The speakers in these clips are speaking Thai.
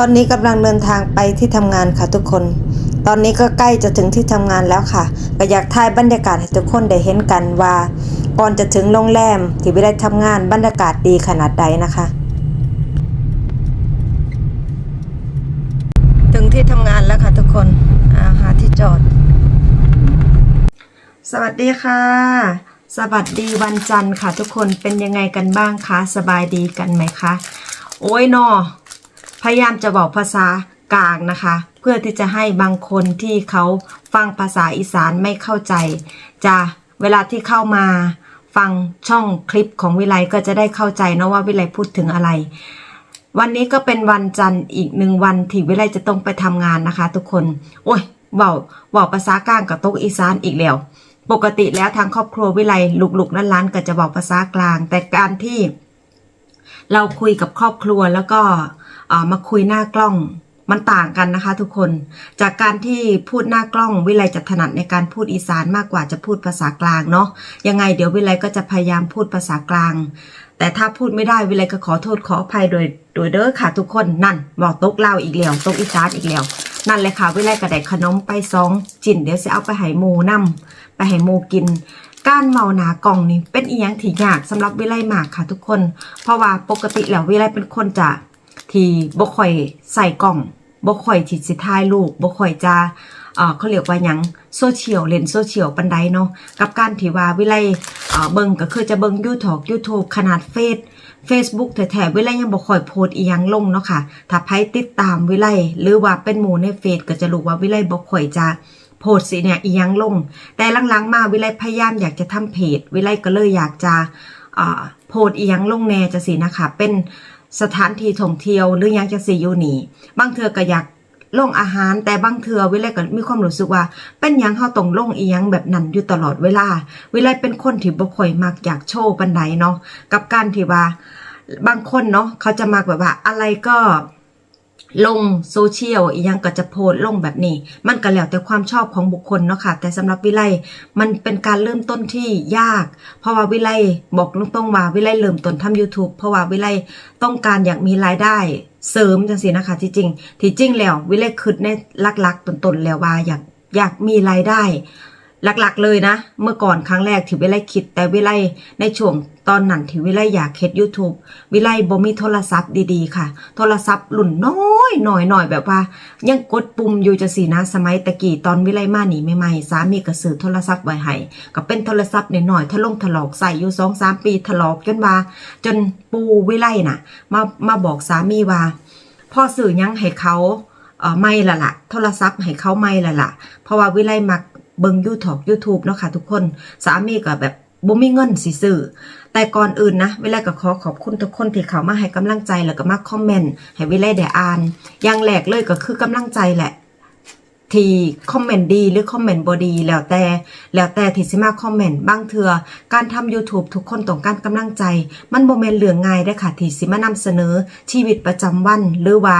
ตอนนี้กำลังเดินทางไปที่ทำงานค่ะทุกคน ตอนนี้ก็ใกล้จะถึงที่ทำงานแล้วค่ะ ก็อยากถ่ายบรรยากาศให้ทุกคนได้เห็นกันว่า ก่อนจะถึงโรงแรมที่วิได้ทำงานบรรยากาศดีขนาดใดนะคะ ถึงที่ทำงานแล้วค่ะทุกคนอาหาที่จอด สวัสดีค่ะ สวัสดีวันจันทร์ค่ะทุกคนเป็นยังไงกันบ้างคะ สบายดีกันไหมคะ โอ้ยนอ พยายามจะบอกภาษากลางนะคะ เพื่อที่จะให้บางคนที่เขาฟังภาษาอีสานไม่เข้าใจ จะเวลาที่เข้ามาฟังช่องคลิปของวิไลก็จะได้เข้าใจนะว่าวิไลพูดถึงอะไร วันนี้ก็เป็นวันจันทร์อีกหนึ่งวันที่วิไลจะต้องไปทำงานนะคะ ทุกคน โอ้ยเบาเบาภาษากลางกับโต๊ะอีสานอีกแล้วปกติแล้วทางครอบครัววิไลลูกๆล้านๆก็จะบอกภาษากลาง แต่การที่เราคุยกับครอบครัวแล้วก็ มาคุยหน้ากล้องมันต่างกันนะคะทุกคน จากการที่พูดหน้ากล้องวิไลจะถนัดในการพูดอีสานมากกว่าจะพูดภาษากลางเนาะ ยังไงเดี๋ยววิไลก็จะพยายามพูดภาษากลาง แต่ถ้าพูดไม่ได้วิไลก็ขอโทษขออภัยโดย โดยเด้อค่ะทุกคน นั่นบอกตกเล่าอีกแล้วตกอีสานอีกแล้ว นั่นเลยค่ะวิไลก็ไดขนมไปสองจินเดี๋ยวจะเอาไปให้หมูนํไปให้หมูกินการเมาหนากล่องนี่เป็นอีหยังที่ยากสำหรับวิไลมากค่ะทุกคน เพราะว่าปกติแล้ววิไลเป็นคนจะ ที่บ่ค่อยใส่กล่องบ่ค่อยที่สิถ่ายรูปบ่ค่อยจะเขาเรียกว่ายังโซเชียลเล่นโซเชียลปันใดเนาะกับการที่ว่าวิไลเอ่อเบิ่งก็คือจะเบิ่ง YouTube YouTube ขนาดเฟซ Facebook แท้ๆวิไลยังบ่ค่อยโพสอียังลงเนาะค่ะถ้าใครติดตามวิไลหรือว่าเป็นหมู่ในเฟซก็จะรู้ว่าวิไลบ่ค่อยจะโพสสิเนี่ยอียังลง แต่หลังๆมาวิไลพยายามอยากจะทำเพจวิไลก็เลยอยากจะโพสอียังลงแน่จะสินะคะเป็น สถานที่ท่องเที่ยวหรือยังจะสิอยู่นี่บางเทือก็อยากลงอาหารแต่บางเทือวิไลก็มีความรู้สึกว่า เป็นยังเฮาต้องลงอียังแบบนั้นอยู่ตลอดเวลา วิไลเป็นคนที่บ่ค่อยมักอยากโชว์ปันไดเนาะกับการที่ว่า บางคนเนาะเขาจะมักแบบว่าอะไรก็ ลงโซเชียลอียังก็จะโพสลงแบบนี้ มันก็แล้วแต่ความชอบของบุคคลเนาะค่ะ แต่สำหรับวิไลมันเป็นการเริ่มต้นที่ยาก เพราะว่าวิไลบอกตรงๆว่าวิไลเริ่มต้นทำ YouTube เพราะว่าวิไลต้องการอยากมีรายได้เสริมจังสินะคะ ที่จริง ที่จริงแล้ววิไลคิดในลักๆต้นๆแล้วว่าอยากอยากมีรายได้ หลักๆเลยนะ เมื่อก่อนครั้งแรกที่วิไลคิดแต่วิไลในช่วงตอนนั้นที่วิไลอยากเฮ็ด YouTube วิไลบ่มีโทรศัพท์ดีๆค่ะ โทรศัพท์รุ่นน้อยหน่อยหน่อยแบบว่า ยังกดปุ่มอยู่จะสินะสมัยตะกี้ตอนวิไลมาหนีใหม่ๆสามีก็ซื้อโทรศัพท์ไว้ให้ก็เป็นโทรศัพท์หน่อยๆทะลงถลอกใส่อยู่2 3ปีถลอกจนว่าจนปูวิไลน่ะ มามาบอกสามีว่าพ่อสื่อยังให้เขาเออไม่ละละโทรศัพท์ให้เขาไม่ละละเพราะว่าวิไลมัก เบิ่งยูทูบยูทูบเนาะค่ะทุกคน สามีก็แบบบ่มีเงินสิซื้อแต่ก่อนอื่นนะวิไลก็ขอขอบคุณทุกคนที่เขามาให้กำลังใจแล้วก็มาคอมเมนต์ให้วิไลได้อ่านอย่างแรกเลยก็คือกำลังใจแหละที่คอมเมนต์ดีหรือคอมเมนต์บอดี แล้วแต่แล้วแต่ที่สิมาคอมเมนต์บางเทื่อการทำ YouTube ทุกคนต้องการกำลังใจ มันโมเมนเรื่องง่ายได้ค่ะที่สิมานำเสนอชีวิตประจำวัน หรือว่า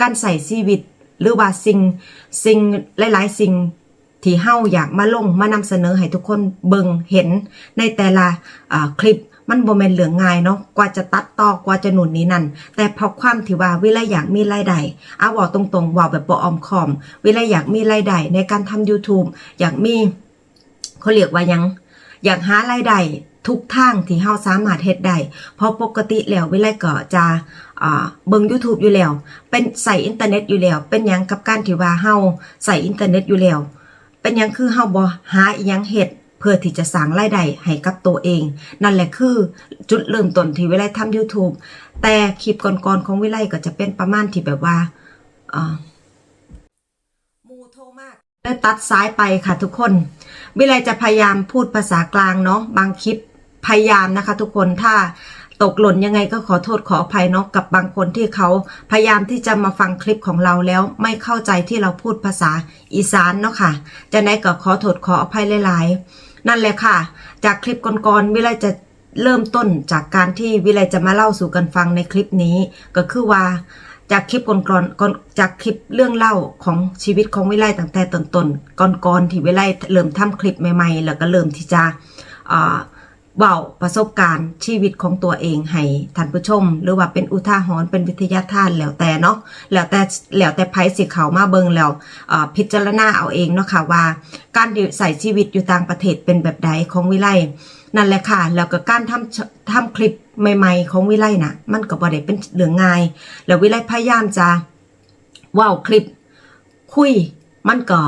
การใส่ชีวิต หรือว่าสิ่งสิ่งหลาย ๆ สิ่ง ที่เฮาอยากมาลงมานำเสนอให้ทุกคนเบิ่งเห็นในแต่ละคลิปมันบ่แมนเรื่องง่ายเนาะกว่าจะตัดต่อกว่าจะหนุนนี้นั่น แต่เพราะความที่ว่าวิไลอยากมีรายได้เอาบอกตรงๆบอกแบบบ่ออมคอม วิไลอยากมีรายได้ในการทำ YouTube อยากมีเขาเรียกว่ายัง อยากหารายได้ทุกทางที่เฮาสามารถเฮ็ดได้ เพราะปกติแล้ววิไลก็จะเบิ่ง YouTube อยู่แล้ว เป็นใส่อินเทอร์เน็ตอยู่แล้ว เป็นยังกับการที่ว่าเฮาใส่อินเทอร์เน็ตอยู่แล้ว เป็นยังคือเฮาบ่หาอีหยังเฮ็ดเพื่อที่จะสร้างรายได้ให้กับตัวเอง นั่นแหละคือจุดเริ่มต้นที่วิไลทำ YouTube แต่คลิปก่อนๆของวิไลก็จะเป็นประมาณที่แบบว่าอมูโทมากแล้ตัดซ้ายไปค่ะทุกคน วิไลจะพยายามพูดภาษากลางเนาะบางคลิปพยายามนะคะทุกคนถ้า ตกหล่นยังไงก็ขอโทษขออภัยเนาะกับบางคนที่เขาพยายามที่จะมาฟังคลิปของเราแล้วไม่เข้าใจที่เราพูดภาษาอีสานเนาะค่ะจะไหนก็ขอโทษขออภัยหลายๆ นั่นแหละค่ะ จากคลิปก่อนๆวิไลจะเริ่มต้นจากการที่วิไลจะมาเล่าสู่กันฟังในคลิปนี้ ก็คือว่าจากคลิปก่อนๆจากคลิปเรื่องเล่าของชีวิตของวิไลตั้งแต่ต้นๆก่อนๆที่วิไลเริ่มทำคลิปใหม่ๆ แล้วก็เริ่มที่จะ เว้าประสบการณ์ชีวิตของตัวเองให้ท่านผู้ชม หรือว่าเป็นอุทาหรณ์เป็นวิทยาทานแล้วแต่เนาะแล้วแต่แล้วแต่ไผสิเขามาเบิงแล้วพิจารณาเอาเองเนาะค่ะว่า การใส่ชีวิตอยู่ต่างประเทศเป็นแบบใดของวิไลนั่นแหละค่ะ แล้วก็การทำทำคลิปใหม่ ๆ ของวิไลน่ะ มันก็บ่ได้เป็นเรื่องง่าย แล้ววิไลพยายามจะว้าคลิปคุยมันก็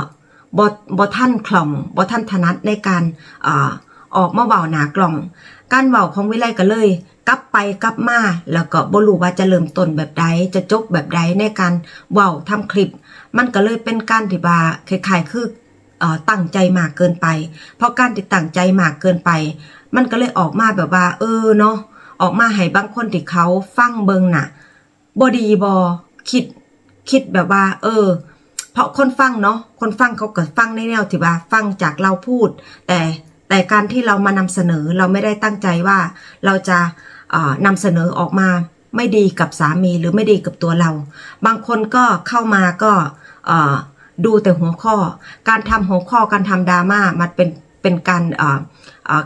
บ่บ่ท่านคล่องบ่ท่านถนัดในการอ่า ออกมาเว้าหนากล่อง การเว้าของวิไลก็เลย กลับไปกลับมาแล้วก็บ่รู้ว่าจะเริ่มต้นแบบใดจะจบแบบใดในการเว้าทำคลิป มันก็เลยเป็นการที่ว่าคล้ายๆคืออตั้งใจมากเกินไป เพราะการที่ตั้งใจมากเกินไป มันก็เลยออกมาแบบว่า เออเนาะออกมาให้บางคนที่เขาฟังเบิงน่ะบ่ดีบ่คิดคิดแบบว่า เออ เพราะคนฟังเนาะคนฟังเขาก็ฟังในแนวที่ว่าฟังจากเราพูด แต่ แต่การที่เรามานำเสนอเราไม่ได้ตั้งใจว่าเราจะนำเสนอออกมาไม่ดีกับสามีหรือไม่ดีกับตัวเรา บางคนก็เข้ามาก็ดูแต่หัวข้อ การทำหัวข้อการทำดราม่ามันเป็นเป็นการ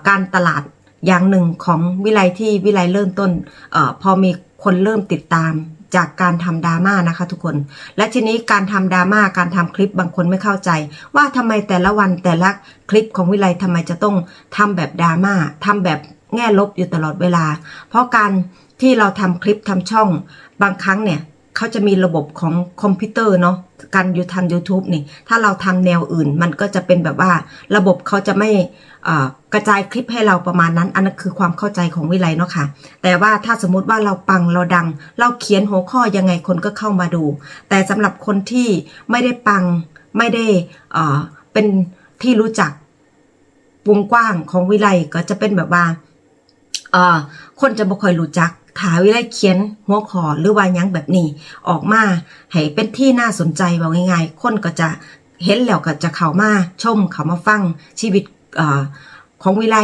การตลาดอย่างหนึ่งของวิไลที่วิไลเริ่มต้นออพอมีคนเริ่มติดตาม จากการทำดราม่านะคะทุกคน และทีนี้การทำดราม่าการทำคลิปบางคนไม่เข้าใจ ว่าทำไมแต่ละวันแต่ละคลิปของวิไลทำไมจะต้องทำแบบดราม่าทำแบบแง่ลบอยู่ตลอดเวลา เพราะการที่เราทำคลิปทำช่อง บางครั้งเนี่ยเขาจะมีระบบของคอมพิวเตอร์เนาะการอยู่ทำ YouTube นี่ ถ้าเราทำแนวอื่น มันก็จะเป็นแบบว่าระบบเขาจะไม่ กระจายคลิปให้เราประมาณนั้น อันนั้นคือความเข้าใจของวิไลเนาะค่ะ แต่ว่าถ้าสมมติว่าเราปังเราดัง เราเขียนหัวข้อยังไงคนก็เข้ามาดู แต่สำหรับคนที่ไม่ได้ปังไม่ได้เป็นที่รู้จักวงกว้างของวิไลก็จะเป็นแบบว่าคนจะบ่ค่อยรู้จักถาวิไลเขียนหัวข้อหรือว่ายังแบบนี้ ออกมาให้เป็นที่น่าสนใจว่าง่ายๆ คนก็จะเห็นแล้วก็จะเข้ามาชมเข้ามาฟังชีวิต ของวิไล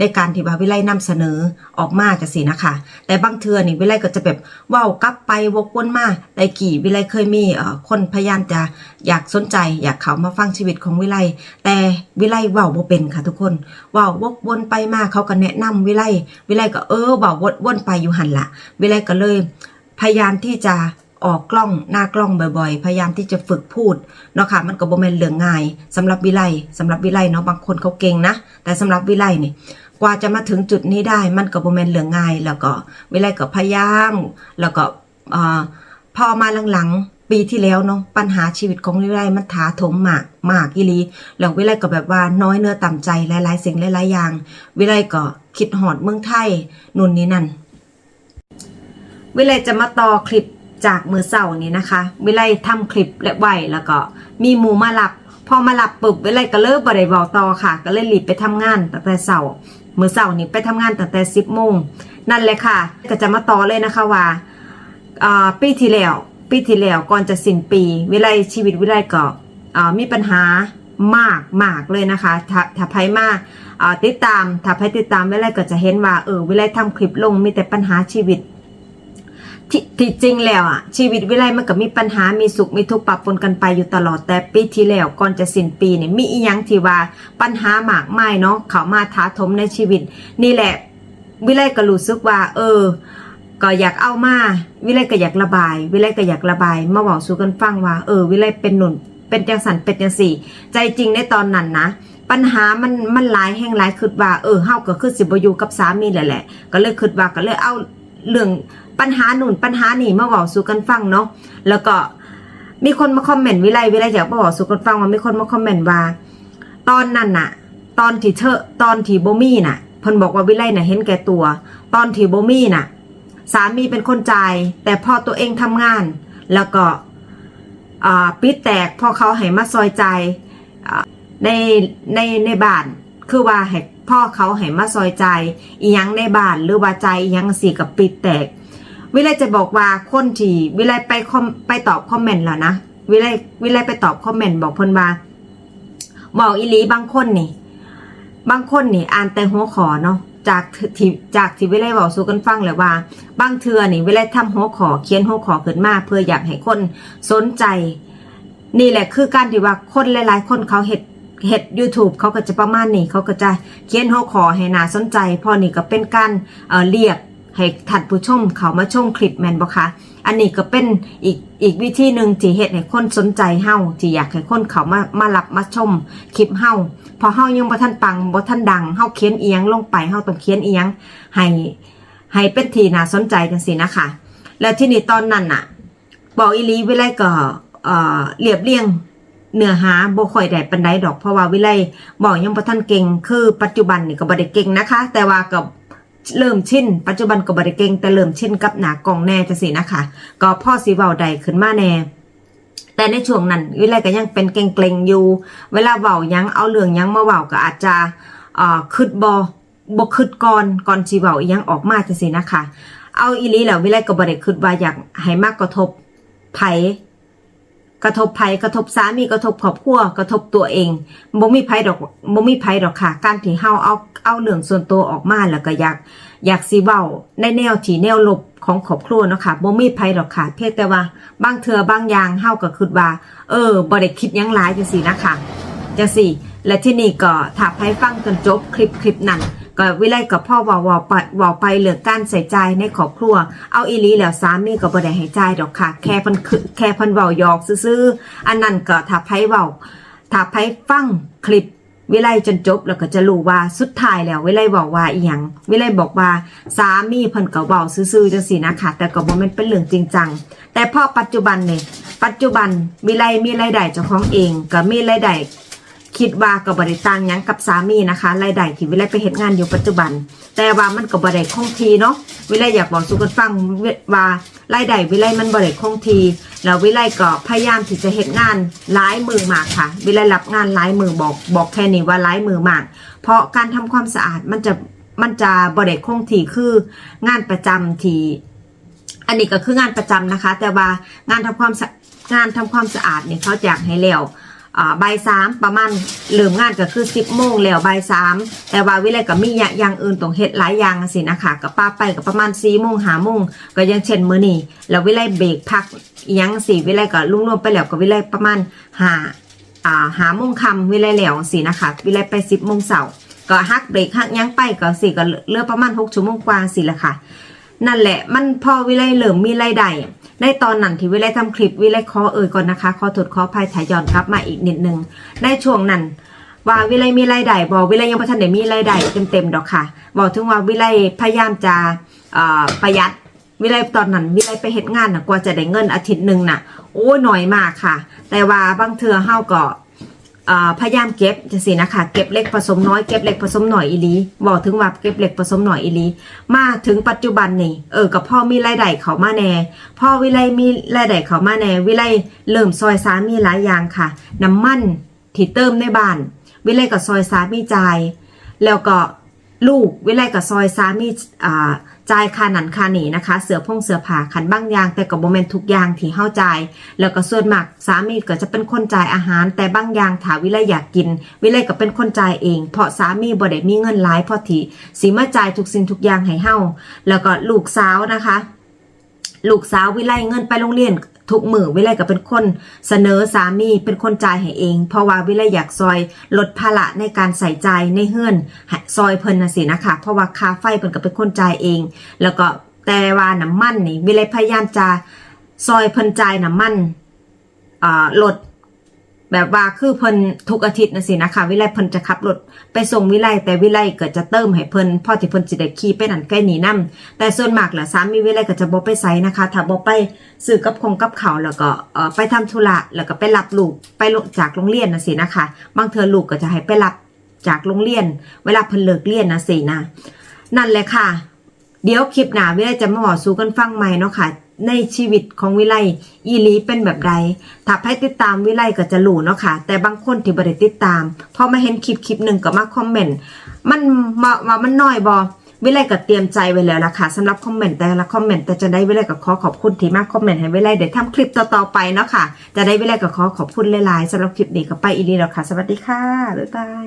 ในการที่ว่าวิไลนำเสนอออกมาจะสินะคะ แต่บางเทือนี่วิไลก็จะแบบว้าวกลับไปวกวนมาแต่กี่วิไลเคยมีคนพยายามจะอยากสนใจ อยากเขามาฟังชีวิตของวิไลแต่วิไลว้าบ่เป็นค่ะทุกคนว้าววกวนไปมาเขาก็แนะนำวิไลวิไลก็เออว้าววนไปอยู่หันละวิไลก็เลยพยายามที่จะ ออกกล้องหน้ากล้องบ่อยๆ พยายามที่จะฝึกพูดเนาะค่ะมันก็บ่แม่นเรื่องง่ายสำหรับวิไลสำหรับวิไลเนาะบางคนเขาเก่งนะ แต่สำหรับวิไลนี่กว่าจะมาถึงจุดนี้ได้ มันก็บ่แม่นเรื่องง่าย แล้วก็วิไลก็พยายาม แล้วก็อพอมาหลังๆ ปีที่แล้วเนาะปัญหาชีวิตของวิไลมันถาถมมากมากอีลีแล้ววิไลก็แบบว่าน้อยเนื้อต่ำใจหลายๆสิ่งหลายๆอย่าง วิไลก็คิดหอดเมืองไทยนู่นนี่นั่นวิไลจะมาต่อคลิป จากมือเสาร์นี้นะคะ วิไลทำคลิปและไหวแล้วก็มีหมูมารับ พอมารับปุ๊บวิไลก็เลิกบริบอกต่อค่ะ ก็เลยรีบไปทำงานตั้งแต่เสาร์มือเสาร์นี้ไปทำงานตั้งแต่สิบโมงนั่นเลยค่ะ ก็จะมาต่อเลยนะคะว่าปีที่แล้วปีที่แล้วก่อนจะสิ้นปี วิไลชีวิตวิไลก็มีปัญหามากมากเลยนะคะถ้าถ้าไพ่มาอ่าติดตามถ้าไพ่ติดตามวิไลก็จะเห็นว่าเออวิไลทำคลิปลงมีแต่ปัญหาชีวิต ที่ที่จริงแล้วอะ ชีวิตวิไลมันก็มีปัญหามีสุขมีทุกข์ปะปนกันไปอยู่ตลอดแต่ปีที่แล้วก่อนจะสิ้นปีเนี่ยมีอีหยังที่ว่าปัญหาหมากมายเนาะเขามาท้าทมในชีวิต นี่แหละ วิไลก็รู้สึกว่า เออ ก็อยากเอามาวิไลก็อยากระบาย วิไลก็อยากระบายมาบอกสู่กันฟังว่าเออ วิไลเป็นหนุนเป็นจังสันเป็นจังสี่ ใจจริงในตอนนั้นนะปัญหามันมันหลายแห่งหลายคือว่าเออเฮาก็คือสิบอยู่กับสามีแหละแหละ ก็เลยคิดว่าก็เลยเอาเรื่อง ปัญหาหนุนปัญหานี่มาบอกสู่กันฟังเนาะแล้วก็มีคนมาคอมเมนต์วิไลวิไลอยากมาบอกสู่กันฟังว่ามีคนมาคอมเมนต์ว่า ตอนนั้นน่ะ ตอนที่เธอตอนที่โบมี่น่ะเพิ่นบอกว่าวิไลน่ะเห็นแก่ตัว ตอนที่โบมี่น่ะ สามีเป็นคนจ่าย แต่พอตัวเองทำงาน แล้วก็ปิดแตกพอเขาให้มาซอยใจในในในบ้านคือว่าให้พ่อเขาให้มาซอยใจอียังในบ้านหรือว่าใจอียังสิกับปิดแตก วิไลจะบอกว่าคนที่วิไลไปคอมไปตอบคอมเมนต์แล้วนะวิไลวิไลไปตอบคอมเมนต์บอกเพิ่นว่า บอกอีลีบางคนนี่ บางคนนี่อ่านแต่หัวขอเนาะจากที่จากที่วิไลบอกสู่กันฟังเลยว่า บางเทือนี่วิไลทำหัวขอเขียนหัวขอขึ้นมาเพื่ออยากให้คนสนใจ นี่แหละคือการที่ว่าคนหลาย ๆ คนเขาเห็ดเฮ็ด YouTube เขาก็จะประมาณนี้เขาก็จะเขียนหัวข้อให้น่าสนใจพอนี่ก็เป็นการเออเรียก ให้ท่านผู้ชมเขามาชมคลิปแมนบ่คะอันนี้ก็เป็นอีกอีกวิธีหนึ่งที่เฮ็ดให้คนสนใจเฮาที่อยากให้คนเขามามารับมาชมคลิปเฮาพอเฮายังบ่ทันปังบ่ทันดังเฮาเขียนเอียงลงไปเฮาต้องเขียนเอียงให้ให้เป็นทีน่าสนใจจังซี่นะคะ แล้วที่นี่ตอนนั้นน่ะ บอกอีลีวิไลก็เอ่อเรียบเรียงเนื้อหาบ่ค่อยได้ปานใดดอกเพราะว่าวิไลบอกยังบ่ทันเก่งคือปัจจุบันนี่ก็บ่ได้เก่งนะคะ แต่ว่าก็ เริ่มชินปัจจุบันก็บ่ได้เก่งแต่เริ่มชินกับหนากองแน่จังซี่นะคะ ก็พ่อสิเว้าได้ขึ้นมาแน่แต่ในช่วงนั้นวิไลก็ยังเป็นเกรงๆอยู่ เวลาเว้ายังเอาเรื่องยังมาเว้าก็อาจจะเอ่อคิดบ่บ่คิดก่อนก่อนสิเว้ายังออกมาจังซี่นะคะ เอาอีลีแล้ววิไลก็บ่ได้คิดว่าอยากให้มากกระทบไผ กระทบไผกระทบสามีกระทบครอบครัวกระทบตัวเองบ่มีไผดอกบ่มีไผดอกค่ะ การที่เฮาเอาเอาเรื่องส่วนตัวออกมาแล้วก็อยากอยากสิเว้าในแนวที่แนวลบของครอบครัวเนาะค่ะบ่มีไผดอกค่ะเพียงแต่ว่าบางเทื่อบางอย่างเฮาก็คิดว่า เออบ่ได้คิดยังหลายจังซี่นะคะจังซี่และที่นี่ก็ถ้าไผฟังจนจบคลิปคลิปนั้น ก็วิไลกับพ่อว่าว่าไปว่าไปเรื่อการใส่ใจในครอบครัว เอาอีลีแล้วสามีก็บ่ได้ให้ใจดอกค่ะ แค่พิ่นคือแค่พิ่นเว้าหยอกซื่อๆอันนั้นก็ถ้าไผเว้าถ้าไผฟังคลิปวิไลจนจบแล้วก็จะรู้ว่าสุดท้ายแล้ววิไลบอกว่าอีหยังวิไลบอกว่าสามีเพิ่นก็เว้าซื่อๆจังซี่นะคะแต่ก็บ่แม่นเป็นเรื่องจริงจังแต่พอปัจจุบันเนี่ยปัจจุบันวิไลมีรายได้เจ้าของเองก็มีรายได้ คิดว่าก็บริต่างยังกับสามีนะคะรายได้ที่วิไลไปเฮ็ดงานอยู่ปัจจุบัน แต่ว่ามันก็บ่ได้คงทีเนาะวิไลอยากบอกสู่กันฟังว่ารายได้วิไลมันบ่ได้คงทีแล้ววิไลก็พยายามที่จะเฮ็ดงานหลายมือมากค่ะ วิไลรับงานหลายมือบอกบอกแค่นี้ว่าหลายมือมาก เพราะการทำความสะอาดมันจะมันจะบ่ได้คงทีคืองานประจำทีอันนี้ก็คืองานประจำนะคะ แต่ว่างานทำความงานทำความสะอาดเนี่ยเขาอยากให้แล้ว อ่าบ่าสามประมาณเริ่มงานก็คือสิบโมงแล้วบ่ายสามแต่ว่าวิเลยก็มีอย่างอื่นต้องเฮ็ดหลายอย่างสินะคะก็ป้าไปก็ประมาณสี่โมงหาโมงก็ยังเช่นมื้อนี้แล้ววิเลยเบรกพักยังสิวิเลยก็ลุ่งรวมไปแล้วก็วิเลยประมาณหาอ่าหาโมงคำวิเลยแล้วสินะคะวิเลยไปสิบโมงเสาร์ก็ฮักเบรกฮักยังไปก็สิก็เลือประมาณหกชั่วโมงกว่าสิละค่ะ นั่นแหละมันพอวิไลยเหลิมมีรายได้ ในตอนนั้นที่วิไลทำคลิปวิไลขอเอ่ยก่อนนะคะขอถดขอภายถ่ายย้อนกลับมาอีกนิดนึงในช่วงนั้นว่าวิไลมีรายได้บอกวิไลยังไม่ทันได้มีรายได้เต็มๆดอกค่ะ บอกถึงว่าวิไลพยายามจะประหยัดวิไลตอนนั้นวิไลไปเฮ็ดงานนะกว่าจะได้เงินอาทิตย์หนึ่งน่ะ โอ้หน่อยมากค่ะ แต่ว่าบางเทือเฮาก็อ่า พยายามเก็บจะสินะคะเก็บเล็กผสมน้อยเก็บเล็กผสมหน่อยอีลีบอกถึงว่าเก็บเล็กผสมหน่อยอีลีมาถึงปัจจุบันนี่เออกับพ่อมีรายได้เขามาแน่พ่อวิไลมีรายได้เขามาแน่วิไลเริ่มซอยสามีหลายอย่างค่ะ น้ำมันที่เติมในบ้าน วิไลก็ซอยสามีจ่ายแล้วก็ลูกวิไลกับซอยสามีอ่า จ่ายค่านันค่านี่นะคะ เสือพงเสือผ่าขันบางอย่างแต่กับโมเมนต์ทุกอย่างที่เข้าใจแล้วก็ส่วนมากสามีก็จะเป็นคนจ่ายอาหาร แต่บางอย่างถาวิไลอยากกิน วิไลก็เป็นคนจ่ายเอง เพราะสามีบ่ได้มีเงินหลายพอที่สิมาจ่ายทุกสิ่งทุกอย่างให้เฮาแล้วก็ลูกสาวนะคะ ลูกสาววิไลเงินไปโรงเรียน ทุกมือวิไลก็เป็นคนเสนอสามีเป็นคนจ่ายให้เอง เพราะว่าวิไลอยากซอยลดภาระในการใส่ใจในเฮือนซอยเพิ่นนะสินะคะเพราะว่าค่าไฟเพิ่นก็เป็นคนจ่ายเอง แล้วก็แต่ว่าน้ำมันนี่วิไลพยายามจะซอยเพิ่นจ่ายน้ำมันอ่าลด แบบว่าคือเพิ่นทุกอาทิตย์นะสินะคะ วิไลเพิ่นจะขับรถไปส่งวิไลแต่วิไลก็จะเติมให้เพิ่นพอที่เพิ่นสิได้ขี่ไปนั่นใกล้นี่นํแต่ส่วนมากแหละสามีวิไลก็จะบ่ไปไสนะคะ ถ้าบ่ไปซื้อกับคงกับเขาแล้วก็เอ่อไปทำธุระแล้วก็ไปรับลูกไปลจากโรงเรียนนะสินะคะ บางเทื่อลูกก็จะให้ไปรับจากโรงเรียน เวลาเพิ่นเลิกเรียนนะสินะนั่นแหละค่ะ เดี๋ยวคลิปหน้าวิไลจะมาบอกสู่กันฟังใหม่เนาะค่ะ ในชีวิตของวิไลอีลีเป็นแบบใดถ้าให้ติดตามวิไลก็จะรู้เนาะค่ะ แต่บางคนที่บ่ได้ติดตาม พอมาเห็นคลิปคลิปหนึ่งก็มาคอมเมนต์ มันมาว่ามันน้อยบอวิไลก็เตรียมใจไว้แล้วล่ะค่ะสำหรับคอมเมนต์แต่ละคอมเมนต์แต่จะได้วิไลก็ขอขอบคุณที่มาคอมเมนต์ให้วิไลได้ทำคลิปต่อๆไปเนาะค่ะ จะได้วิไลก็ขอขอบคุณหลายๆสำหรับคลิปนี้ก็ไปอีลีแล้วค่ะ สวัสดีค่ะบ๊ายบาย